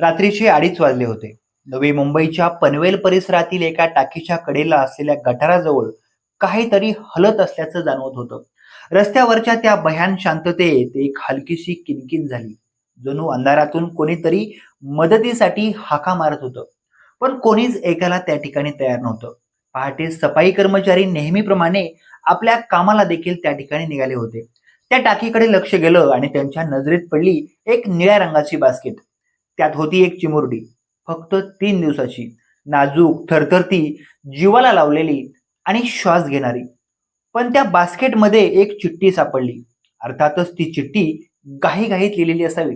रात्रीचे अडीच वाजले होते. नवी मुंबईच्या पनवेल परिसरातील एका टाकीच्या कडेला असलेल्या गटाराजवळ काहीतरी हलत असल्याचं जाणवत होतं. रस्त्यावरच्या त्या भयान शांततेत एक हलकीशी किनकिन झाली. जणू अंधारातून कोणीतरी मदतीसाठी हाका मारत होतं. पण कोणीच ऐकायला त्या ठिकाणी तयार नव्हतं. पहाटे सफाई कर्मचारी नेहमीप्रमाणे आपल्या कामाला देखील त्या ठिकाणी निघाले होते. त्या टाकीकडे लक्ष गेलं आणि त्यांच्या नजरेत पडली एक निळ्या रंगाची बास्केट. त्यात होती एक चिमुरडी. फक्त तीन दिवसाची. नाजूक थरथरती जीवाला लावलेली आणि श्वास घेणारी. पण त्या बास्केटमध्ये एक चिठ्ठी सापडली. अर्थातच ती चिठ्ठी घाईघाईत लिहिलेली असावी.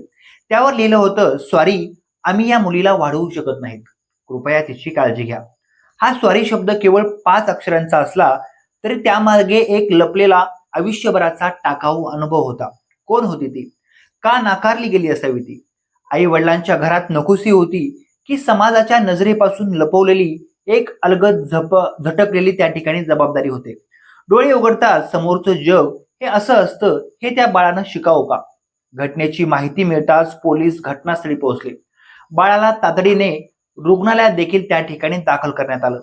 त्यावर लिहिलं होतं सॉरी आम्ही या मुलीला वाढवू शकत नाहीत. कृपया तिची काळजी घ्या. हा स्वारी शब्द केवळ पाच अक्षरांचा असला तरी त्यामागे एक लपलेला आयुष्यभराचा टाकाऊ अनुभव होता. कोण होती ती? का नाकारली गेली असावी ती? आई वडिलांच्या घरात नकोसी होती की समाजाच्या नजरेपासून लपवलेली एक अलगद झप झटकलेली त्या ठिकाणी जबाबदारी होते. डोळे उघडताच समोरचं जग हे असं असतं हे त्या बाळानं शिकावं का? घटनेची माहिती मिळताच पोलीस घटनास्थळी पोहोचले. बाळाला तातडीने रुग्णालयात देखील त्या ठिकाणी दाखल करण्यात आलं.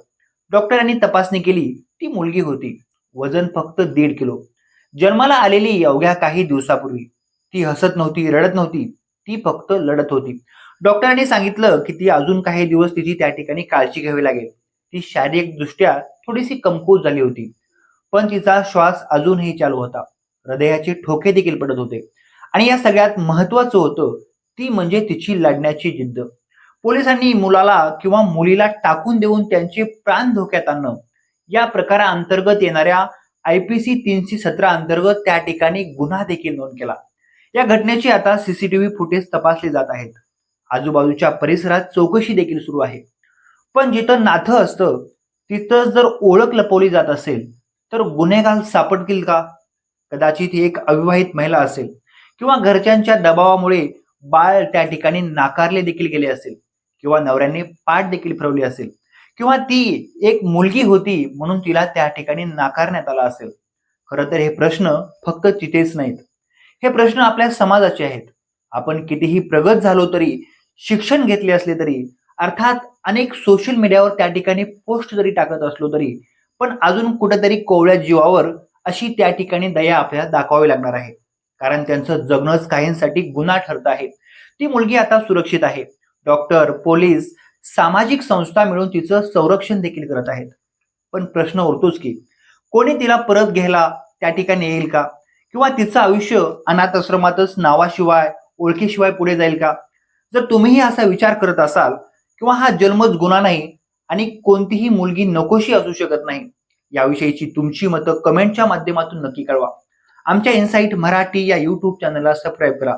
डॉक्टरांनी तपासणी केली ती मुलगी होती. वजन फक्त दीड किलो. जन्माला आलेली अवघ्या काही दिवसापूर्वी. ती हसत नव्हती रडत नव्हती. ती फक्त लढत होती. डॉक्टरांनी सांगितलं की ती अजून काही दिवस तिची त्या ठिकाणी काळजी घ्यावी लागेल. ती शारीरिक दृष्ट्या थोडीशी कमकुवत झाली होती. पण तिचा श्वास अजूनही चालू होता. हृदयाचे ठोके देखील पडत होते. आणि या सगळ्यात महत्वाचं होतं ती म्हणजे तिची लढण्याची जिद्द. पोलिसांनी मुलाला किंवा मुलीला टाकून देऊन त्यांचे प्राण धोक्यात आणणं. या प्रकाराअंतर्गत येणाऱ्या आय पी सी तीनशे सतरा अंतर्गत त्या ठिकाणी गुन्हा देखील नोंद केला. या घटनेची आता सीसीटीव्ही फुटेज तपासले जात आहेत. आजूबाजूच्या परिसरात चौकशी देखील सुरू आहे. पण जिथं नाथं असतं तिथं जर ओळख लपवली जात असेल तर गुन्हेगार सापडतील का? कदाचित ही एक अविवाहित महिला असेल किंवा घरच्यांच्या दबावामुळे बाळ त्या ठिकाणी नाकारले देखील गेले असेल किंवा नवऱ्याने पाठ देखील फिरवली असेल किंवा ती एक मुलगी होती म्हणून तिला त्या ठिकाणी नाकारण्यात आला असेल. खरं तर हे प्रश्न फक्त तिथेच नाहीत. हे प्रश्न आपल्या समाजाचे आहेत. आपण कितीही प्रगत झालो तरी शिक्षण घेतले असले तरी अर्थात अनेक सोशल मीडियावर त्या ठिकाणी पोस्ट जरी टाकत असलो तरी पण अजून कुठेतरी कोवळ्या जीवावर अशी त्या ठिकाणी दया आपल्याला दाखवावी लागणार आहे. कारण त्यांचं जगणंच काहींसाठी गुन्हा ठरत आहे. ती मुलगी आता सुरक्षित आहे. डॉक्टर पोलीस सामाजिक संस्था मिळून तिचं संरक्षण देखील करत आहेत. पण प्रश्न उरतोच की कोणी तिला परत घ्यायला त्या ठिकाणी येईल का? किंवा तिचं आयुष्य अनाथ आश्रमातच नावाशिवाय ओळखीशिवाय पुढे जाईल का? जर तुम्हीही असा विचार करत असाल किंवा हा जन्मच गुन्हा नाही आणि कोणतीही मुलगी नकोशी असू शकत नाही याविषयीची तुमची मतं कमेंटच्या माध्यमातून नक्की कळवा. आमच्या इन्साईट मराठी या युट्यूब चॅनलला सबस्क्राईब करा.